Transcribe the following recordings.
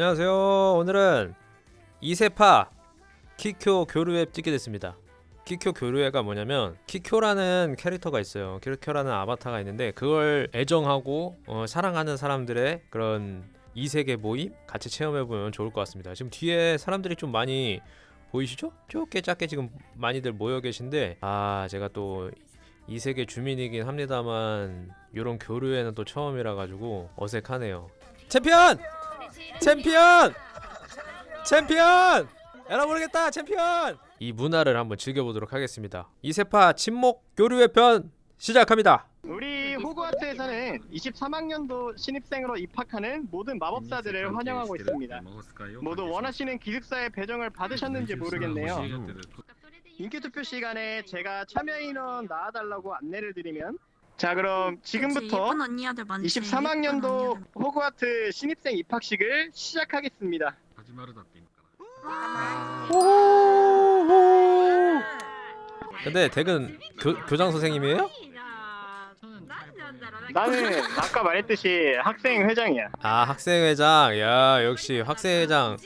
안녕하세요. 오늘은 이세파 키쿄 교류앱 찍게 됐습니다. 키쿄 교류회가 뭐냐면 키쿄라는 캐릭터가 있어요. 키쿄라는 아바타가 있는데 그걸 애정하고 어, 사랑하는 사람들의 그런 이세계 모임 같이 체험해 보면 좋을 것 같습니다. 지금 뒤에 사람들이 좀 많이 보이시죠? 좁게 작게 지금 많이들 모여 계신데 아 제가 또 이 세계 주민이긴 합니다만 이런 교류회는 또 처음이라 가지고 어색하네요. 챔피언! 챔피언! 챔피언! 에라 모르겠다 챔피언! 이 문화를 한번 즐겨보도록 하겠습니다. 이세파 침묵 교류의 편 시작합니다. 우리 호그와트에서는 23학년도 신입생으로 입학하는 모든 마법사들을 환영하고 있습니다. 모두 원하시는 기숙사의 배정을 받으셨는지 모르겠네요. 인기 투표 시간에 제가 참여 인원 나와달라고 안내를 드리면 자 그럼 지금부터 23학년도 호그와트 신입생 입학식을 시작하겠습니다. 근데 댁은 교, 교장 선생님이에요? 나는 아까 말했듯이 학생 회장이야. 아 학생회장 야 역시 학생회장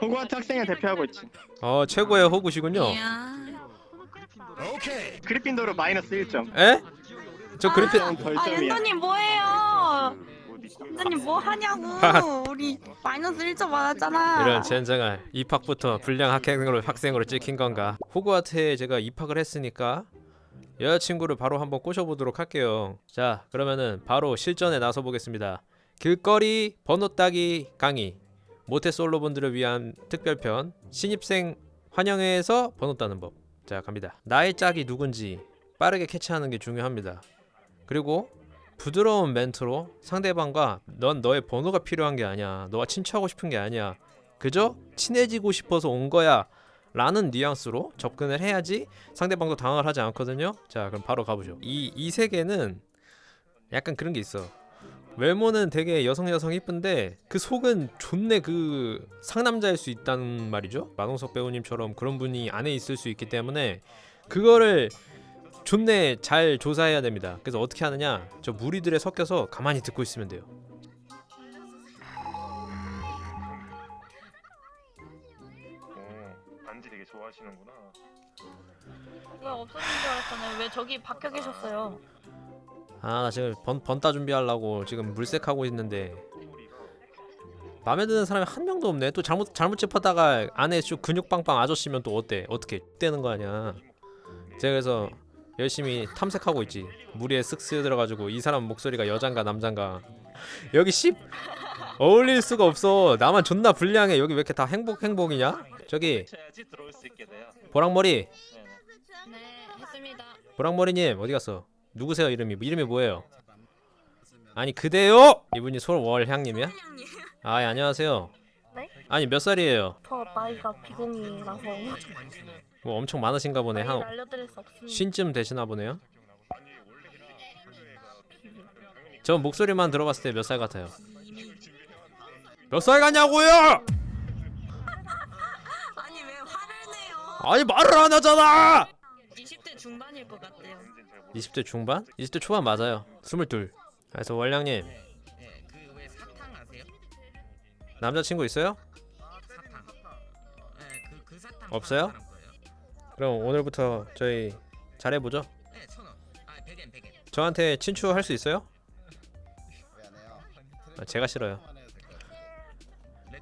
호그와트 학생회 대표하고 있지. 어 최고의 호구시군요 오케이. 그리핀도르 마이너스 1점. 에? 저 그리핀 아, 아 벌점이야. 연도님 뭐해요? 연도님 뭐 하냐고. 우리 마이너스 1점 받았잖아. 이런 젠장할 입학부터 불량 학생으로 학생으로 찍힌 건가? 호그와트에 제가 입학을 했으니까 여자친구를 바로 한번 꼬셔보도록 할게요. 자 그러면은 바로 실전에 나서 보겠습니다. 길거리 번호 따기 강의 모태솔로 분들을 위한 특별편 신입생 환영회에서 번호 따는 법. 자 갑니다. 나의 짝이 누군지 빠르게 캐치하는 게 중요합니다. 그리고 부드러운 멘트로 상대방과 넌 너의 번호가 필요한 게 아니야. 너와 친추하고 싶은 게 아니야. 그저 친해지고 싶어서 온 거야. 라는 뉘앙스로 접근을 해야지 상대방도 당황을 하지 않거든요. 자, 그럼 바로 가보죠. 이, 이 세계는 약간 그런 게 있어. 외모는 되게 여성 여성 이쁜데 그 속은 존내 그 상남자일 수 있다는 말이죠. 마동석 배우님처럼 그런 분이 안에 있을 수 있기 때문에 그거를 존내 잘 조사해야 됩니다. 그래서 어떻게 하느냐? 저 무리들에 섞여서 가만히 듣고 있으면 돼요. 반지 되게 좋아하시는구나. 왜 없어진 줄 알았잖아요. 왜 저기 박혀 계셨어요? 아, 나 지금 번 번따 준비하려고 지금 물색하고 있는데 마음에 드는 사람이 한 명도 없네. 또 잘못 잘못 짚었다가 안에 쭉 근육 빵빵 아저씨면 또 어때? 어떻게 되는 거 아니야? 제가 그래서 열심히 탐색하고 있지. 무리에 쓱 스여들어가지고 이 사람 목소리가 여잔가 남잔가. 여기 씹 어울릴 수가 없어. 나만 존나 불량해. 여기 왜 이렇게 다 행복 행복이냐? 저기 쳐야지 들어올 수 있게 돼요. 보랑머리 네네. 네, 했습니다. 보랑머리님 어디 갔어? 누구세요 이름이? 이름이 뭐예요? 아니 그대요? 이분이 솔월향님이야? 아 예, 안녕하세요. 네? 아니 몇 살이에요? 저 나이가 비공이라서 뭐 엄청 많으신가 보네. 한 알려드릴 수 없습니다. 쉰쯤 되시나 보네요. 저 목소리만 들어봤을 때 몇 살 같아요? 몇 살 같냐고요? 아니 왜 화를 내요? 아니 말을 안 하잖아. 20대 중반일 것 같아요. 20대 중반? 20대 초반 맞아요. 22. 그래서 월량님 그왜 사탕 아세요? 남자친구 있어요? 그, 그 사탕 없어요? 그럼 오늘부터 저희 잘해보죠. 네, 천 원. 아, 백엔, 백엔. 저한테 친추할 수 있어요? 아, 제가 싫어요.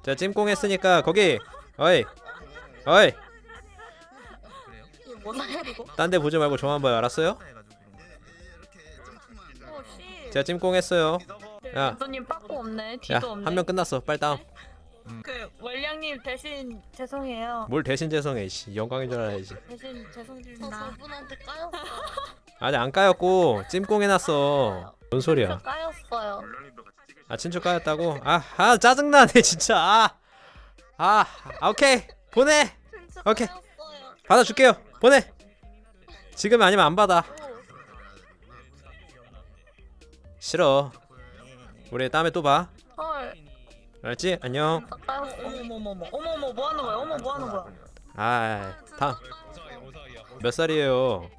자 찜꽁 했으니까 거기 어이 어이 그래요? 이게 뭐나요 이거? 딴 데 보지 말고 저만 봐요 알았어요? 해가지고 그런 거. 오 씨. 제가 찜꽁 했어요 야. 연도님 빠꾸 없네. 뒤도 없네. 야한 명 끝났어 빨리 다음 그 월량님 대신 죄송해요. 뭘 대신 죄송해 씨 영광인 줄 알아야지 대신 저 죄송드립니다. 저분한테 까였어요. 아니 안 까였고 찜꽁 해놨어 뭔 저 소리야 까였어요. 아 친추 까였다고? 아, 아 짜증나네 진짜 아, 아, 아 오케이 보내 진짜 오케이. 까였어요. 받아줄게요 보내 지금 아니면 안 받아 싫어 우리 다음에 또봐 헐. 알았지? 안녕 나 까였어. 어머머머머. 어머머 뭐 하는 거야? 어머 뭐 하는 거야? 아 다음 몇 살이에요?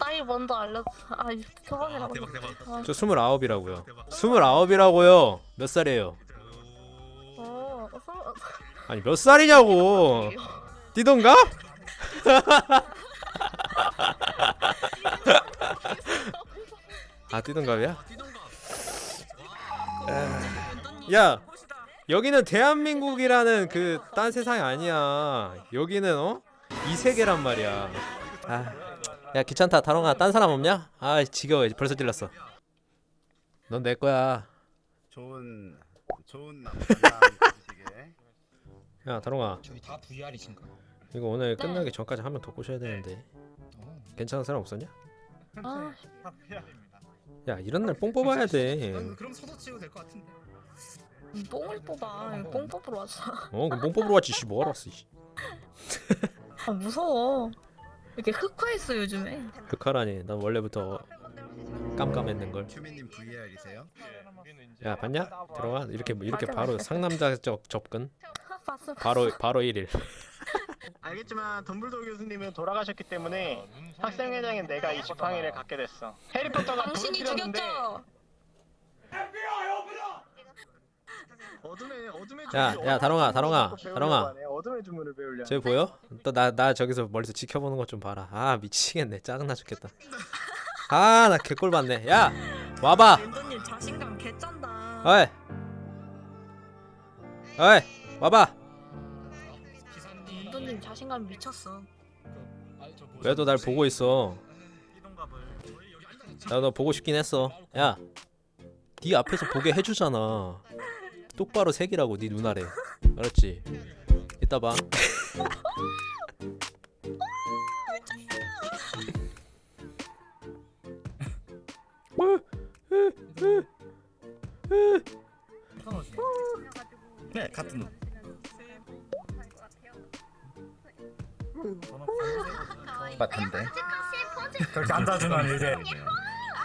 나이 먼저 알려. 아. 대박, 대박. 아, 저 스물아홉이라고요 스물아홉이라고요 몇 살이에요? 어, 서, 아니 몇 살이냐고 뛰던가? 아 뛰던갑이야? 야 여기는 대한민국이라는 그 딴 세상이 아니야 여기는 어? 이 세계란 말이야 아, 야 귀찮다 다롱아 딴 사람 없냐? 아 지겨워 벌써 찔렀어 넌 내 거야 좋은 좋은 남자 가지시게. 야 다롱아 저희 다 VR이신가? 이거 오늘 끝나기 전까지 한 명 더 꼬셔야 되는데 괜찮은 사람 없었냐? 아, 야 이런 날 뽕 뽑아야 돼 그럼 서서 치고 될것 같은데. 뽕을 뽑아. 뽕 뽑으러 왔어. 어 그럼 뽕 뽑으러 왔지 씨 뭐하러 왔어 씨. 아 무서워. 이렇게 흑화했어 요즘에. 흑화라니 난 원래부터 깜깜했는 걸 큐미님 VR이세요? 야 봤냐? 들어와 이렇게 이렇게 바로 상남자적 접근 봤어. 바로 바로 1일 알겠지만 덤블도 교수님은 돌아가셨기 때문에 학생회장인 내가 이 지팡이를 갖게 됐어. 해리포터가 당신이 죽였죠. 어둠의 어둠의 야, 주문을 야, 다롱아, 다롱아, 배우려고 다롱아. 하네. 어둠의 주문을 배우려. 쟤 보여? 또 나 나 저기서 멀리서 지켜보는 것 좀 봐라 아 미치겠네 짜증나 죽겠다 아 나 개꼴 받네 야 와봐 랜더님 자신감 개쩐다. 어이 어이 와봐 랜더님 자신감 미쳤어. 왜 또 날 보고 있어 나너 보고 싶긴 했어 야 네 앞에서 보게 해주잖아 똑바로 색이라고 네 눈아래 알았지 이따 봐 네 같은 놈. 같은데. 그렇게 앉아주면 이제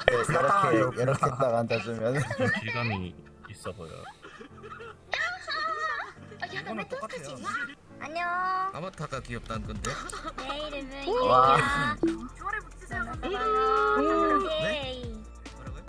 이렇게 이렇게 딱 앉아주면 질감이 있어 보여. 이거는 똑같아요. 안녕. 아바타가 귀엽다는 건데. 내 이름은 와. 이유야. 네? 예이. 뭐라고요?